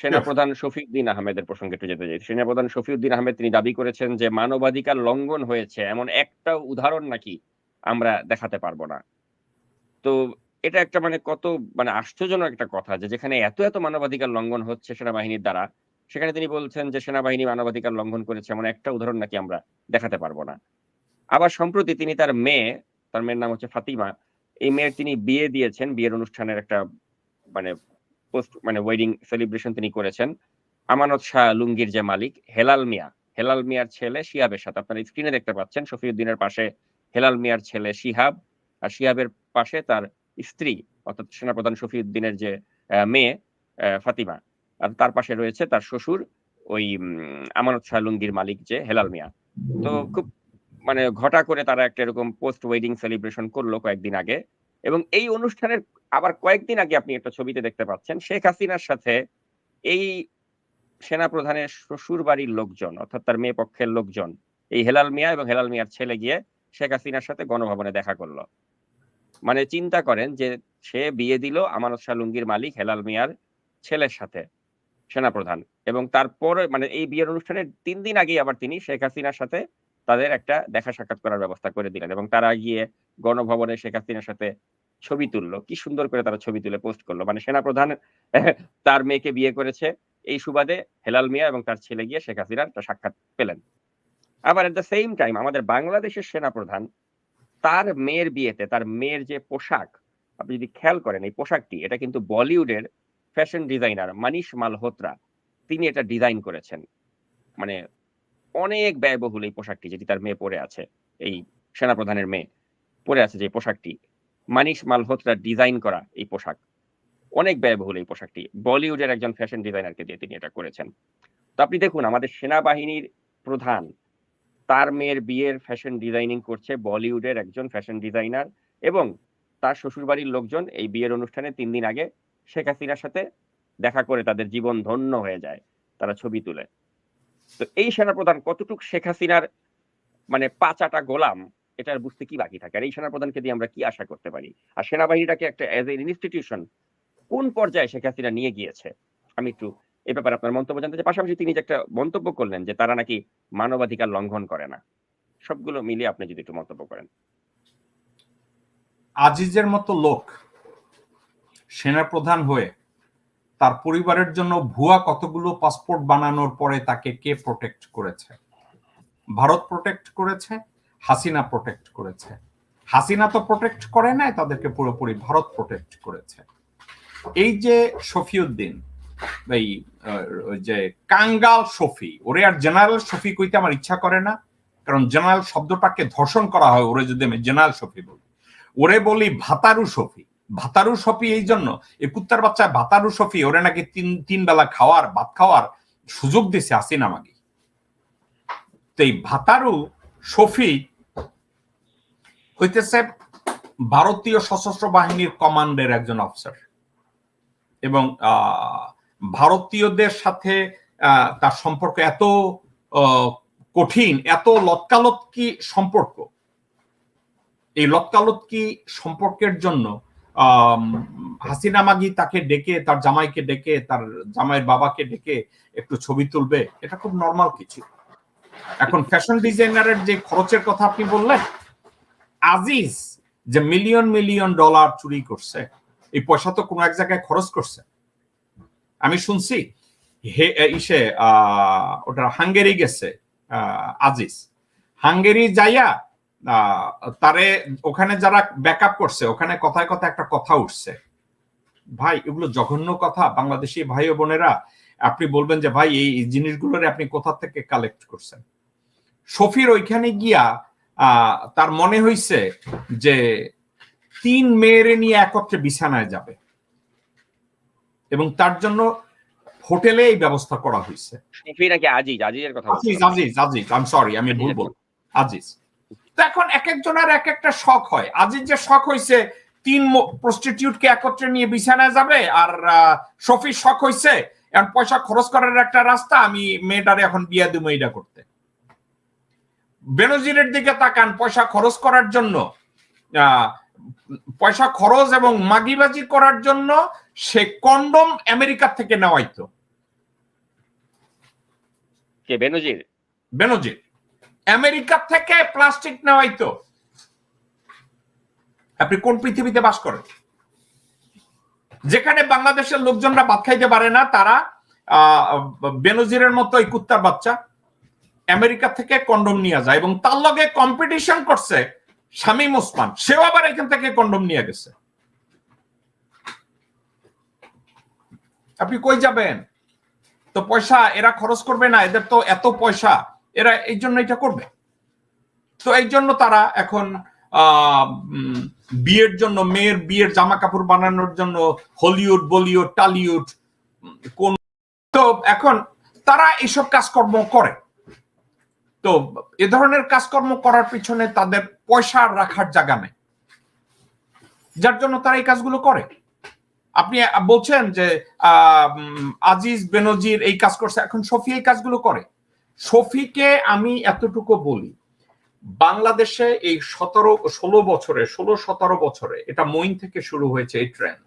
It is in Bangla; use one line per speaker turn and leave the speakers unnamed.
সেনাপ্রধান শফিউদ্দিন আহমেদের প্রসঙ্গে একটু যেতে চাই। সেনাপ্রধান শফিউদ্দিন আহমেদ তিনি দাবি করেছেন যে মানবাধিকার লঙ্ঘন হয়েছে এমন একটা উদাহরণ নাকি আমরা দেখাতে পারব না। তো এটা একটা মানে কত মানে আশ্চর্যজনক একটা কথা যে যেখানে এত এত মানবাধিকার লঙ্ঘন হচ্ছে সেনাবাহিনীর দ্বারা সেখানে তিনি বলছেন যে সেনাবাহিনী মানবাধিকার লঙ্ঘন করেছে এমন একটা উদাহরণ নাকি আমরা দেখাতে পারব না। আবার সম্প্রতি তিনি তার মেয়ে তার মেয়ের নাম হচ্ছে ফাতিমা এই মেয়ের তিনি বিয়ে দিয়েছেন বিয়ের অনুষ্ঠানের একটা মানে পোস্ট মানে ওয়েডিং সেলিব্রেশন তিনি করেছেন। আমানত শাহ লুঙ্গির যে মালিক, হেলাল মিয়া। হেলাল মিয়ার ছেলে শিহাবের সাথে আপনারা স্ক্রিনে দেখতে পাচ্ছেন, শফিউদ্দিনের পাশে হেলাল মিয়ার ছেলে শিহাব। আর শিহাবের পাশে তার স্ত্রী, অর্থাৎ সেনাপ্রধান শফিউদ্দিনের যে মেয়ে ফাতিমা। আর তার পাশে রয়েছে তার শ্বশুর, ওই আমানত শাহ লুঙ্গির মালিক যে হেলাল মিয়া। তো খুব মানে ঘটা করে তারা একটা এরকম পোস্ট ওয়েডিং সেলিব্রেশন করল কয়েকদিন আগে। এবং এই অনুষ্ঠানের আবার কয়েকদিন আগে আপনি একটা ছবিতে দেখতে পাচ্ছেন, শেখ হাসিনার সাথে এই সেনা প্রধানের শ্বশুর বাড়ির লোকজন, অর্থাৎ তার মেয়ে পক্ষের লোকজন, এই হেলাল মিয়া এবং হেলাল মিয়ার ছেলে গিয়ে শেখ হাসিনার সাথে গণভবনে দেখা করল। মানে চিন্তা করেন যে সে বিয়ে দিল আমানত শাহ লুঙ্গির মালিক হেলাল মিয়ার ছেলের সাথে সেনাপ্রধান এবং তারপরে মানে এই বিয়ের অনুষ্ঠানের তিন দিন আগেই আবার তিনি শেখ হাসিনার সাথে তাদের একটা দেখা সাক্ষাৎ করার ব্যবস্থা করে দিলেন এবং তারা গিয়ে গণভবনে শেখ হাসিনার সাথে ছবি তুললো। কি সুন্দর করে তারা ছবি তুলে পোস্ট করল। মানে সেনাপ্রধান তার মেয়েকে বিয়ে করেছে এই সুবাদে হেলাল মিয়া এবং তার ছেলে গিয়ে শেখ হাসিনার সাক্ষাৎ পেলেন। আবার এট দ্য সেম টাইম আমাদের বাংলাদেশের সেনাপ্রধান তার মেয়ের বিয়েতে, তার মেয়ের যে পোশাক, আপনি যদি খেয়াল করেন এই পোশাকটি, এটা কিন্তু বলিউডের ফ্যাশন ডিজাইনার মানিশ মালহোত্রা, তিনি এটা ডিজাইন করেছেন। মানে অনেক ব্যয়বহুল এই পোশাকটি, যেটি তার মেয়ে পরে আছে, এই সেনাপ্রধানের মেয়ে পরে আছে যে পোশাকটি। মানিশ মালহোত্রা ডিজাইন করা এই পোশাক। অনেক ব্যয়বহুল এই পোশাকটি। বলিউডের একজন ফ্যাশন ডিজাইনারকে দিয়ে তিনি এটা করেছেন। তো আপনি দেখুন, আমাদের সেনাবাহিনীর প্রধান, তার মেয়ের বিয়ের ফ্যাশন ডিজাইনিং করছে বলিউডের একজন ফ্যাশন ডিজাইনার এবং তার শ্বশুরবাড়ির লোকজন এই বিয়ের অনুষ্ঠানে তিন দিন আগে শেখ হাসিনার সাথে দেখা করে তাদের জীবন ধন্য হয়ে যায়, তারা ছবি তুলে। তো এই সেনাপ্রধান কতটুক শেখ হাসিনার মানে পাঁচাটা গোলাম এটার বুঝতে কি বাকি থাকে? আর এই সেনাপ্রধানকে দিয়ে আমরা কি আশা করতে পারি? আর সেনাবাহিনীটাকে একটা এজ এ ইনস্টিটিউশন কোন পর্যায়ে শেখ হাসিনা নিয়ে গিয়েছে? আমি একটু এই ব্যাপারে আপনার মন্তব্য জানতে চাই। পাশাপাশি তিনি যে একটা মন্তব্য করলেন যে তারা নাকি মানবাধিকার লঙ্ঘন করে না। সবগুলো মিলিয়ে আপনি যদি একটু মন্তব্য করেন।
আজিজের মতো লোক সেনাপ্রধান হয়ে তার পরিবারের জন্য ভুয়া কতগুলো পাসপোর্ট বানানোর পরে তাকে কে প্রোটেক্ট করেছে? ভারত প্রোটেক্ট করেছে? হাসিনা প্রোটেক্ট করেছে। হাসিনা তো প্রোটেক্ট করে নাই, তাদেরকে পুরোপুরি ভারত প্রোটেক্ট করেছে। এই যে শফিউদ্দিন, এই যে কাঙ্গাল শফি, ওরে আর জেনারেল শফি কইতে আমার ইচ্ছা করে না, কারণ জেনারেল শব্দটাকে ধর্ষণ করা হয়, ওরে যদি আমি জেনারেল শফি বলি। ওরে বলি ভাতারু শফি। ভাতারু শফি এই জন্য, এই কুত্তার বাচ্চা ভাতারু শফি, ওরে নাকি তিন তিন বেলা খাওয়ার, ভাত খাওয়ার সুযোগ দিছে আসিনা মাগি। তো এই ভাতারু শফি হইতেছে ভারতীয় সশস্ত্র বাহিনীর কমান্ডের একজন অফিসার। এবং ভারতীয়দের সাথে তার সম্পর্ক এত কঠিন, এত লটকালটকি সম্পর্ক? এই লটকালটকি সম্পর্কের জন্য হাসিনা মাগি তাকে ডেকে, তার জামাইকে ডেকে, তার জামাইয়ের বাবাকে ডেকে একটু ছবি তুলবে? এটা খুব নর্মাল কিছু। এখন ফ্যাশন ডিজাইনারের যে খরচের কথা আপনি বললেন আজিজ যে মিলিয়ন মিলিয়ন ডলার চুরি করছে, এই পয়সা তো কোনো এক জায়গায় খরচ করছে। আমি শুনছি, হে ইসে ওটা হাঙ্গেরি গেছে আজিজ। হাঙ্গেরি যাইয়া তারে ওখানে যারা ব্যাকআপ করছে, ওখানে কথায় কথা একটা কথা উঠছে। ভাই, এগুলো জঘন্য কথা, বাংলাদেশি ভাই বোনেরা, আপনি বলবেন যে, ভাই, এই জিনিসগুলোর আপনি কোথা থেকে কালেক্ট করছেন? শফির ওইখানে গিয়া তার মনে হইছে যে তিন মেয়েরে নিয়ে একত্রে বিছানায় যাবে। এবং তার জন্য হোটেলে এই ব্যবস্থা করা হয়েছে
নাকি আজিজ আজিজের কথা
আজিজ আজিজ আজিজ আই সরি আমি ভুল বল আজিজ। তো এখন এক একজনের এক একটা শখ হয়। আজিজ যে শখ হয়েছে তিন প্রস্টিটিউটকে একত্রে নিয়ে বিছানায় যাবে আর শফির শখ হয়েছে এখন পয়সা খরচ করার একটা রাস্তা আমি মেয়েটারে এখন বিয়া দিব এইটা করতে। বেনজিরের দিকে তাকান পয়সা খরচ করার জন্য আহ, পয়সা খরচ এবং মাগিবাজি করার জন্য সে কন্ডম আমেরিকা থেকে নেওয়াইতো।
কে বেনজির?
বেনজির। আমেরিকা থেকে প্লাস্টিক নেওয়াই তো আপনি কোন পৃথিবীতে বাস করেন? যেখানে বাংলাদেশের লোকজনরা ভাত খাইতে পারে না তারা আহ, বেনজিরের মতো এই কুত্তার বাচ্চা। আমেরিকা থেকে কন্ডম নিয়ে যায় এবং তার লগে কম্পিটিশন করছে শামীম ওসমান। সেও আবার এখান থেকে কন্ডম নিয়ে গেছে। আপনি কই যাবেন? তো পয়সা এরা খরচ করবে না, এদের তো এত পয়সা, এরা এই জন্য এটা করবে। তো এই জন্য তারা এখন বিয়ের জন্য, মেয়ের বিয়ের জামা কাপড় বানানোর জন্য হলিউড বলিউড টালিউড কোন তো এখন তারা এইসব কাজকর্ম করে। তো এ ধরনের কাজকর্ম করার পিছনে তাদের পয়সা রাখার জায়গা নেই। যার জন্য তারা এই কাজগুলো করে। আপনি বলছেন যে আজিজ বেনজির এই কাজ করছে। এখন শফি এই কাজগুলো করে। শফিকে আমি এতটুকু বলি, বাংলাদেশে এই সতেরো, ষোলো বছরে, ষোলো, সতেরো বছরে এটা মইন থেকে শুরু হয়েছে এই ট্রেন্ড